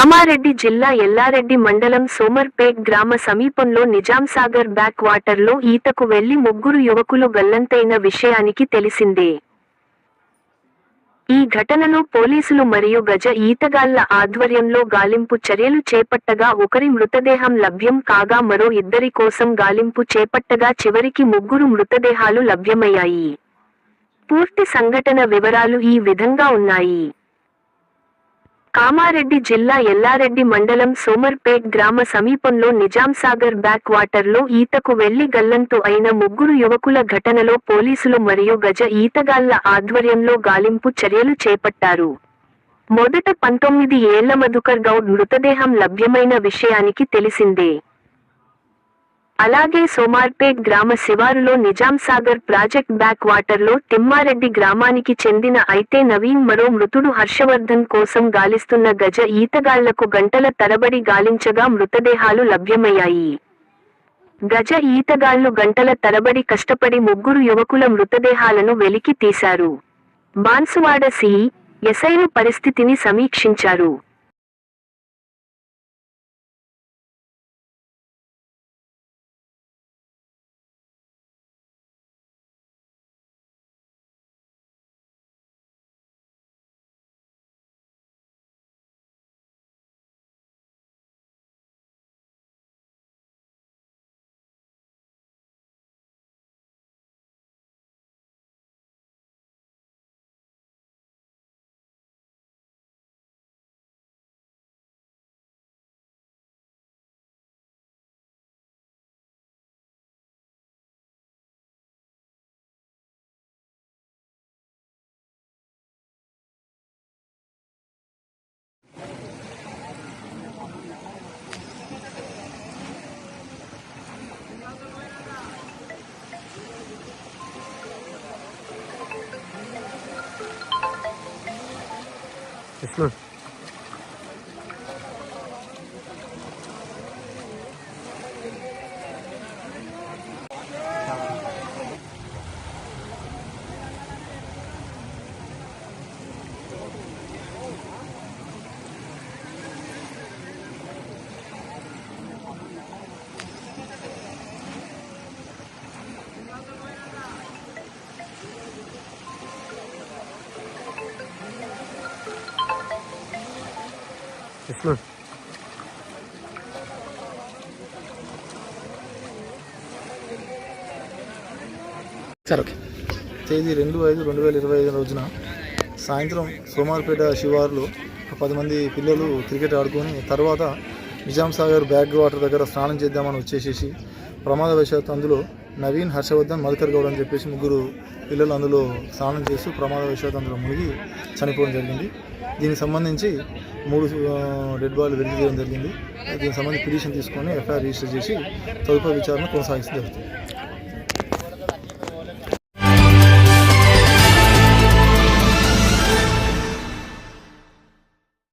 కామారెడ్డి జిల్లా ఎల్లారెడ్డి మండలం సోమర్పేట్ గ్రామ సమీపంలో నిజాంసాగర్ బ్యాక్ వాటర్లో ఈతకు వెళ్ళి ముగ్గురు యువకులు గల్లంతైన విషయానికి తెలిసిందే. ఈ ఘటనలో పోలీసులు మరియు గజ ఈతగాళ్ళ ఆధ్వర్యంలో గాలింపు చర్యలు చేపట్టగా ఒకరి మృతదేహం లభ్యం కాగా మరో ఇద్దరి కోసం గాలింపు చేపట్టగా చివరికి ముగ్గురు మృతదేహాలు లభ్యమయ్యాయి. పూర్తి సంఘటన వివరాలు ఈ విధంగా ఉన్నాయి. కామారెడ్డి జిల్లా ఎల్లారెడ్డి మండలం సోమర్పేట్ గ్రామ సమీపంలో నిజాంసాగర్ బ్యాక్ వాటర్లో ఈతకు వెళ్ళి గల్లంతు అయిన ముగ్గురు యువకుల ఘటనలో పోలీసులు మరియు గజ ఈతగాళ్ళ ఆధ్వర్యంలో గాలింపు చర్యలు చేపట్టారు. మొదట పంతొమ్మిది ఏళ్ళ మధుకర్ గౌడ్ మృతదేహం లభ్యమైన విషయానికి తెలిసిందే. అలాగే సోమార్పేట్ గ్రామ శివారులో నిజాంసాగర్ ప్రాజెక్ట్ బ్యాక్ వాటర్లో తిమ్మారెడ్డి గ్రామానికి చెందిన అయితే నవీన్ మరో మృతుడు హర్షవర్ధన్ కోసం గాలిస్తున్న గజ ఈతగాళ్ళకు గంటల తరబడి గాలించగా మృతదేహాలు లభ్యమయ్యాయి. గజ ఈతగాళ్ళు గంటల తరబడి కష్టపడి ముగ్గురు యువకుల మృతదేహాలను వెలికి తీశారు. బాన్సువాడ సి ఎస్ఐలు పరిస్థితిని సమీక్షించారు. Esma. Üfle. సరే తేదీ రెండు ఐదు రెండు వేల ఇరవై ఐదు రోజున సాయంత్రం సోమార్పేట శివారులో పది మంది పిల్లలు క్రికెట్ ఆడుకొని తర్వాత నిజాం సాగర్ బ్యాక్ వాటర్ దగ్గర స్నానం చేద్దామని వచ్చేసేసి ప్రమాదవశాత్తు అందులో నవీన్ హర్షవర్ధన్ మధుకర్ గౌడ్ అని చెప్పేసి ముగ్గురు పిల్లలు అందులో స్నానం చేస్తూ ప్రమాదవశాత్తు అందులో మునిగి చనిపోవడం జరిగింది. దీనికి సంబంధించి మూడు డెడ్ బాల్ వెలికి తీయడం జరిగింది. దీనికి సంబంధించి పిటిషన్ తీసుకొని ఎఫ్ఐఆర్ రిజిస్టర్ చేసి తదుపరి విచారణ కొనసాగిస్తూ జరుగుతుంది